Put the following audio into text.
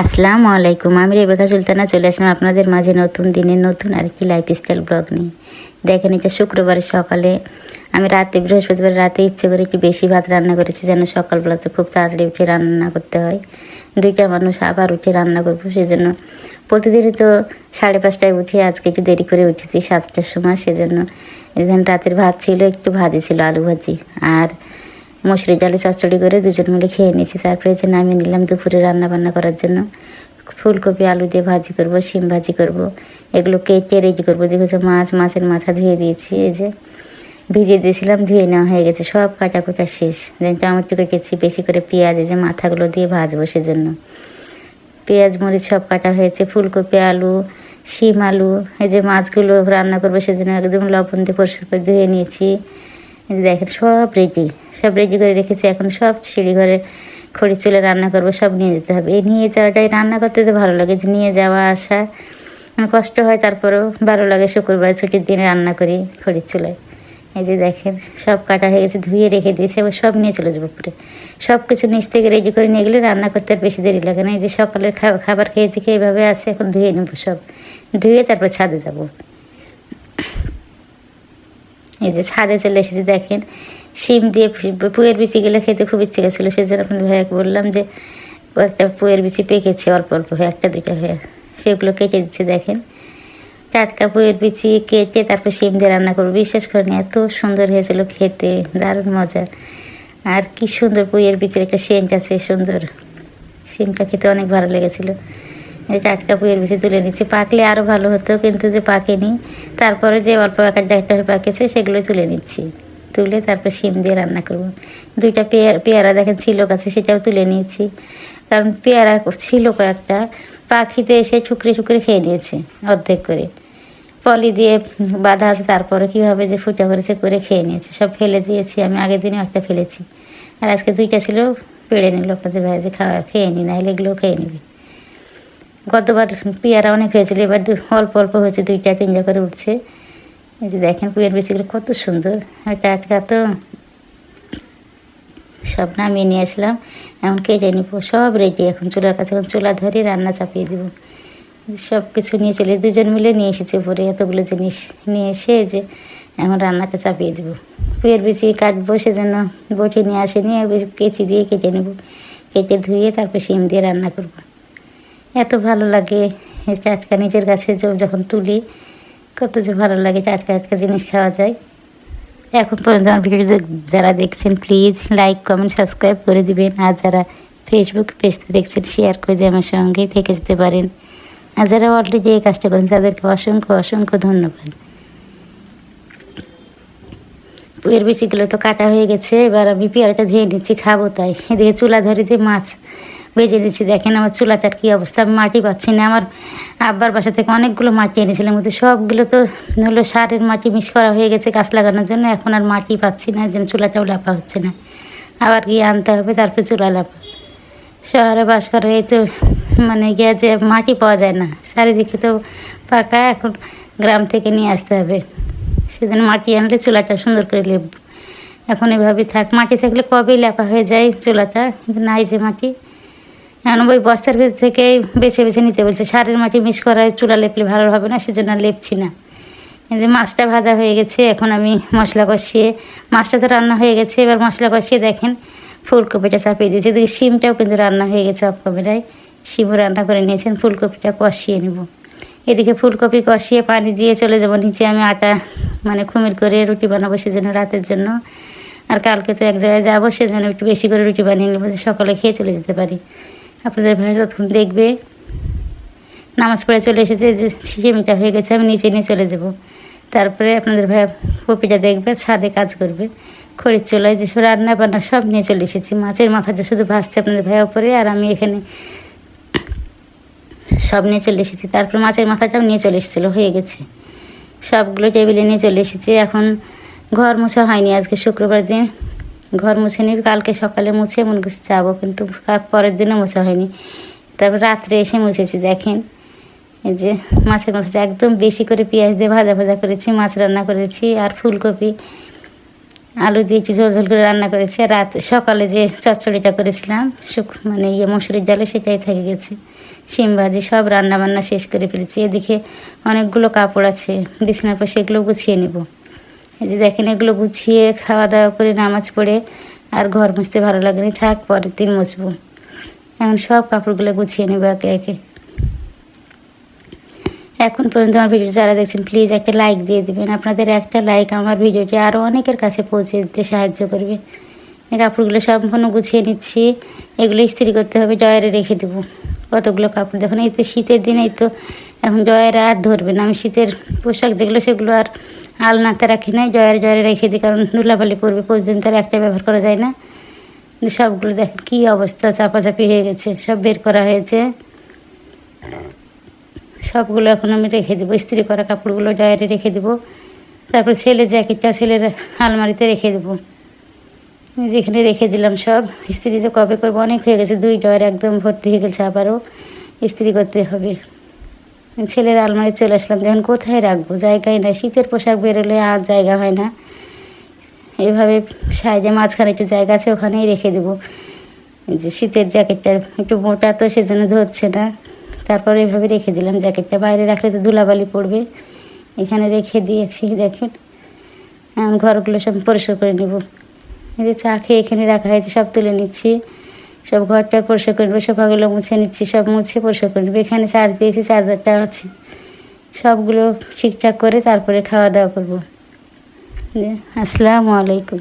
আসসালামু আলাইকুম। আমি রেবেকা সুলতানা, চলে আসলাম আপনাদের মাঝে নতুন দিনের নতুন আর কি লাইফস্টাইল ব্লগ নিয়ে। দেখেন এটা শুক্রবারের সকালে আমি রাতে, বৃহস্পতিবার রাতে ইচ্ছে করে একটু বেশি ভাত রান্না করেছি যেন সকালবেলাতে খুব তাড়াতাড়ি উঠে রান্না করতে হয়। দুইটা মানুষ আবার উঠে রান্না করব, সেজন্য প্রতিদিনই তো সাড়ে পাঁচটায় উঠে আজকে একটু দেরি করে উঠেছি, সাতটার সময়, সেজন্য এখানে রাতের ভাত ছিল, একটু ভাজি ছিল আলু ভাজি। আর মসুরি ডালে চচ্চড়ি করে দুজন মিলে খেয়ে নিয়েছি। তারপরে যে নামিয়ে নিলাম দুপুরে রান্না বান্না করার জন্য। ফুলকপি, আলু দিয়ে ভাজি করব, শিম ভাজি করব এগুলো কেটে রেডি করব। দেখো মাছ, মাছের মাথা ধুয়ে দিয়েছি, এই যে ভিজিয়ে দিয়েছিলাম, ধুয়ে নেওয়া হয়ে গেছে। সব কাটা কুটা শেষ টমেটো কেটেছি বেশি করে পেঁয়াজ, এই যে মাথাগুলো দিয়ে ভাজবো সেজন্য। পেঁয়াজ, মরিচ সব কাটা হয়েছে। ফুলকপি, আলু, শিম, আলু, এই যে মাছগুলো রান্না করব সেজন্য একদম লবণ দিয়ে পরিষ্কার করে ধুয়ে নিয়েছি। দেখেন, সব রেডি সব রেডি করে রেখেছি। এখন সব সিঁড়ি ঘরে খড়ি চুলে রান্না করব, সব নিয়ে যেতে হবে। এই নিয়ে যাওয়াটাই, রান্না করতে তো ভালো লাগে যে নিয়ে যাওয়া আসা। কষ্ট হয়, তারপরেও ভালো লাগে শুক্রবার ছুটির দিনে রান্না করি খড়ির চুলায় এই যে দেখেন, সব কাটা হয়ে গেছে, ধুয়ে রেখে দিয়েছে এবার সব নিয়ে চলে যাব পুরে সব কিছু নিচ থেকে রেডি করে নিয়ে গেলে রান্না করতে আর বেশি দেরি লাগে না। এই যে সকালের খাবার খেয়েছি, খেয়ে এভাবে আছে, এখন ধুয়ে নেব সব। ধুয়ে তারপর ছাদে যাব। এই যে ছাদে চলে এসেছি, দেখেন। শিম দিয়ে পুয়ের বিচি গেলে খেতে খুব ইচ্ছে গেছিল সেই জন্য আপনার ভাইয়াকে বললাম যে একটা পুয়ের বিচি পেকেছে, অল্প অল্প হয়ে, একটা, দুইটা হয়ে। সেগুলো কেটে দিচ্ছে, দেখেন। টাটকা পুয়ের বিচি কেটে তারপর শিম দিয়ে রান্না করব। বিশ্বাস করে এত সুন্দর হয়েছিল খেতে, দারুণ মজা। আর কি সুন্দর পুয়ের বিচির একটা সেন্ট আছে, সুন্দর। শিমটা খেতে অনেক ভালো লেগেছিলো। এই টাটকা পুয়ের বিচি তুলে নিচ্ছি। পাকলে আরও ভালো হতো, কিন্তু যে পাকেনি, তারপরে যে অল্প একটা একটা পাকেছে সেগুলোই তুলে নিচ্ছি। তুলে তারপর শিম দিয়ে রান্না করব। দুইটা পেয়ারা পেয়ারা দেখেন ছিল কাছে সেটাও তুলে নিয়েছি। কারণ পেয়ারা ছিল কয়েকটা পাখিতে এসে ঠুকরে ঠুকরে খেয়ে নিয়েছে অর্ধেক করে। পলি দিয়ে বাঁধা আছে, তারপরে কীভাবে যে ফুটা করেছে, করে খেয়ে নিয়েছে। সব ফেলে দিয়েছি, আমি আগের দিনেও একটা ফেলেছি। আর আজকে দুইটা ছিল পেড়ে নিল। আপনাদের ভাই যে খাওয়া, খেয়ে নি নাহলে এগুলো খেয়ে নিবি। গতবার পেয়ারা অনেক হয়েছিল, এবার অল্প অল্প হয়েছে, দুইটা, তিনটা করে উঠছে। এই যে দেখেন, পুয়ের বেশিগুলো কত সুন্দর। আর টাটকা তো সব নামিয়ে নিয়ে আসলাম এখন কেটে নিব সব রেডি এখন চুলার কাছে এখন চুলা ধরে রান্না চাপিয়ে দেবো। সব কিছু নিয়ে চলে, দুজন মিলে নিয়ে এসেছি পরে এতগুলো জিনিস। নিয়ে এসে যে এখন রান্নাটা চাপিয়ে দেবো। পুয়ের বেশি কাটবো, সেজন্য বটি নিয়ে আসেনি নিয়ে কেচি দিয়ে কেটে নেব। কেটে ধুয়ে তারপর শিম দিয়ে রান্না করব। এত ভালো লাগে টাটকা নিজের কাছে যখন তুলি, কত যে ভালো লাগে টাটকা টাটকা জিনিস খাওয়া যায়। এখন পর্যন্ত আমার ভিডিও যারা দেখছেন প্লিজ লাইক কমেন্ট সাবস্ক্রাইব করে দিবেন। আর যারা ফেসবুক পেজতে দেখছেন শেয়ার করে দিয়ে আমার সঙ্গেই থেকে যেতে পারেন। আর যারা অলরেডি এই কাজটা করেন, তাদেরকে অসংখ্য অসংখ্য ধন্যবাদ। পুয়ের বিচিগুলো তো কাটা হয়ে গেছে, এবার আমি পেয়ারাটা ধুয়ে নিচ্ছি, খাব তাই। এদিকে চুলা ধরে দিয়ে মাছ ভেজে নিচ্ছি দেখেন আমার চুলাটার কী অবস্থা, আমি মাটি পাচ্ছি না। আমার আব্বার বাসা থেকে অনেকগুলো মাটি এনেছিলাম, কিন্তু সবগুলো তো হলো সারের মাটি মিস করা হয়ে গেছে গাছ লাগানোর জন্য। এখন আর মাটি পাচ্ছি না, যেন চুলাটাও লাফা হচ্ছে না। আবার গিয়ে আনতে হবে, তারপরে চুলা লাপা শহরে বাস করে, এই তো মানে গিয়ে যে মাটি পাওয়া যায় না, চারিদিকে তো পাকা, এখন গ্রাম থেকে নিয়ে আসতে হবে। সেজন্য মাটি আনলে চুলাটা সুন্দর করে লেপ এখন এভাবে থাক, মাটি থাকলে কবেই লেপা হয়ে যায় চুলাটা, কিন্তু নাই যে মাটি। এখন ওই বস্তার ভিতর থেকে বেছে বেছে নিতে বলছে। সারের মাটি মিক্স করায় চুলা লেপলে ভালো হবে না, সেজন্য লেপছি না। যে মাছটা ভাজা হয়ে গেছে, এখন আমি মশলা কষিয়ে, মাছটা তো রান্না হয়ে গেছে, এবার মশলা কষিয়ে দেখেন, ফুলকপিটা চাপিয়ে দিয়েছি। এদিকে শিমটাও কিন্তু রান্না হয়ে গেছে অফ ক্যামেরায় শিমও রান্না করে নিয়েছেন, ফুলকপিটা কষিয়ে নেব। এদিকে ফুলকপি কষিয়ে পানি দিয়ে চলে যাব, নিচে আমি আটা মানে খুমির করে রুটি বানাবো সেজন্য রাতের জন্য। আর কালকে তো এক জায়গায় যাব, সেজন্য একটু বেশি করে রুটি বানিয়ে নেব সকালে খেয়ে চলে যেতে পারি। আপনাদের ভাই যতক্ষণ দেখবে, নামাজ পড়ে চলে এসেছে, যে সিমিটা হয়ে গেছে, আমি নিচে নিয়ে চলে যাব। তারপরে আপনাদের ভাই পপিটা দেখবে, ছাদে কাজ করবে। খড়ির চোলায় যে সব রান্না বান্না সব নিয়ে চলে এসেছি। মাছের মাথাটা শুধু ভাসছে আপনাদের ভাই ওপরে আর আমি এখানে সব নিয়ে চলে এসেছি। তারপরে মাছের মাথাটাও নিয়ে চলে এসেছিল, হয়ে গেছে। সবগুলো টেবিলে নিয়ে চলে এসেছি। এখন ঘর মোছা হয়নি আজকে শুক্রবার দিন। ঘর মুছে নিবি, কালকে সকালে মুছে মনে করছি যাব, কিন্তু পরের দিনও মোছা হয়নি। তারপর রাত্রে এসে মুছেছি, দেখেন। এই যে মাছের মাথাটা একদম বেশি করে পেঁয়াজ দিয়ে ভাজা ভাজা করেছি, মাছ রান্না করেছি, আর ফুলকপি, আলু দিয়ে একটু ঝোল ঝোল করে রান্না করেছি। আর রাত, সকালে যে চচ্চড়িটা করেছিলাম, শুক মানে ইয়ে মসুরির ডালে সেটাই থেকে গেছে। শিম ভাজি, সব রান্না বান্না শেষ করে ফেলেছি। এদিকে অনেকগুলো কাপড় আছে, বিছানার পর সেগুলো গুছিয়ে নেব। এই যে দেখেন, এগুলো গুছিয়ে খাওয়া দাওয়া করে, নামাজ পড়ে, আর ঘর মুছতে ভালো লাগেনি থাক, পরের দিন মুছবো। এখন সব কাপড়গুলো গুছিয়ে নেব একে একে। এখন পর্যন্ত আমার ভিডিও যারা দেখছেন প্লিজ একটা লাইক দিয়ে দিবেন। আপনাদের একটা লাইক আমার ভিডিওটি আরও অনেকের কাছে পৌঁছে দিতে সাহায্য করবে। এই কাপড়গুলো সম্পূর্ণ গুছিয়ে নিচ্ছি। এগুলো ইস্ত্রি করতে হবে ডয়ারে রেখে দেবো। কতগুলো কাপড়? দেখুন, এই তো শীতের দিনেই তো এখন ডয়ারে আর ধরবে না। আমি শীতের পোশাক যেগুলো, সেগুলো আর আলনাতে রাখি না জয়ারে জয়ারে রেখে দিই, কারণ ধুলাবালি পড়বে প্রতিদিন তার একটা ব্যবহার করা যায় না। সবগুলো দেখেন কী অবস্থা, চাপাচাপি হয়ে গেছে, সব বের করা হয়েছে। সবগুলো এখন আমি রেখে দেবো, ইস্ত্রি করা কাপড়গুলো জয়ারে রেখে দেবো। তারপর ছেলের জ্যাকেটটা ছেলের আলমারিতে রেখে দেবো। যেখানে রেখে দিলাম সব, ইস্ত্রি যে কবে করব, অনেক হয়ে গেছে, দুই ডয়ার একদম ভর্তি হয়ে গেছে আবারও। ইস্ত্রি করতে হবে। ছেলের আলমারি চলে আসলাম, দেখুন কোথায় রাখব? জায়গায় নাই, শীতের পোশাক বেরোলে আর জায়গা হয় না। এভাবে সাইজে মাঝখানে একটু জায়গা আছে, ওখানেই রেখে দেবো। যে শীতের জ্যাকেটটা একটু মোটা তো, সেজন্য ধরছে না। তারপর এভাবে রেখে দিলাম, জ্যাকেটটা বাইরে রাখলে তো ধুলাবালি পড়বে। এখানে রেখে দিয়েছি, দেখেন। ঘরগুলো সব পরিষ্কার করে নেব। এই যে চা খেয়ে এখানে রাখা হয়েছে, সব তুলে নিচ্ছি। সব ঘরটা পরিষ্কার করবে সোফাগুলো মুছে নিচ্ছি, সব মুছে পরিষ্কার করবে এখানে চার্জ দিয়েছি চার্জারটা আছে সবগুলো ঠিকঠাক করে তারপরে খাওয়া দাওয়া করব। আসসালামু আলাইকুম।